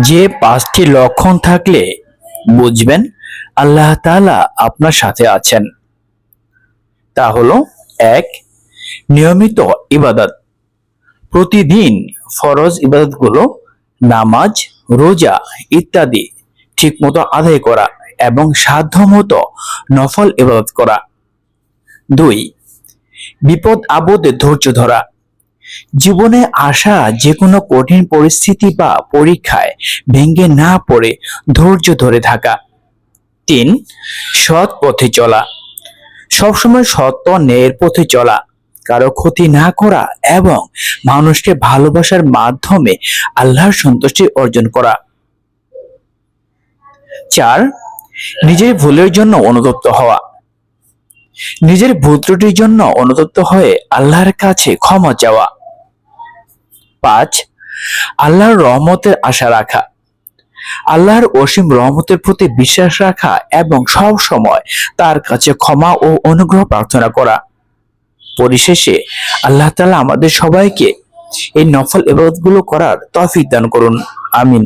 যে পাঁচটি লক্ষণ থাকলে বুঝবেন আল্লাহ তাআলা আপনার সাথে আছেন। তা হলো, এক, নিয়মিত ইবাদত। প্রতিদিন ফরজ ইবাদতগুলো নামাজ, রোজা ইত্যাদি ঠিকমতো আদায় করা এবং সাধ্যমতো নফল ইবাদত করা। দুই বিপদ আপদে ধৈর্য ধরা। জীবনে আসা যে কোনো কঠিন পরিস্থিতি বা পরীক্ষায় ভেঙে না পড়ে ধৈর্য ধরে থাকা। তিন, সৎ পথে চলা। সবসময় সত্য ন্যায়ের পথে চলা। কারও ক্ষতি না করা এবং মানুষকে ভালোবাসার মাধ্যমে আল্লাহর সন্তুষ্টি অর্জন করা। চার, নিজের ভুলের জন্য অনুতপ্ত হওয়া। নিজের ভুল ত্রুটির জন্য অনুতপ্ত হয়ে আল্লাহর কাছে ক্ষমা চাওয়া। পাঁচ, আল্লাহর রহমতের আশা রাখা। আল্লাহর অসীম রহমতের প্রতি বিশ্বাস রাখা এবং সব সময় তার কাছে ক্ষমা ও অনুগ্রহ প্রার্থনা করা। পরিশেষে আল্লাহ তালা আমাদের সবাইকে এই নফল এবাদতগুলো করার তফিক দান করুন। আমিন।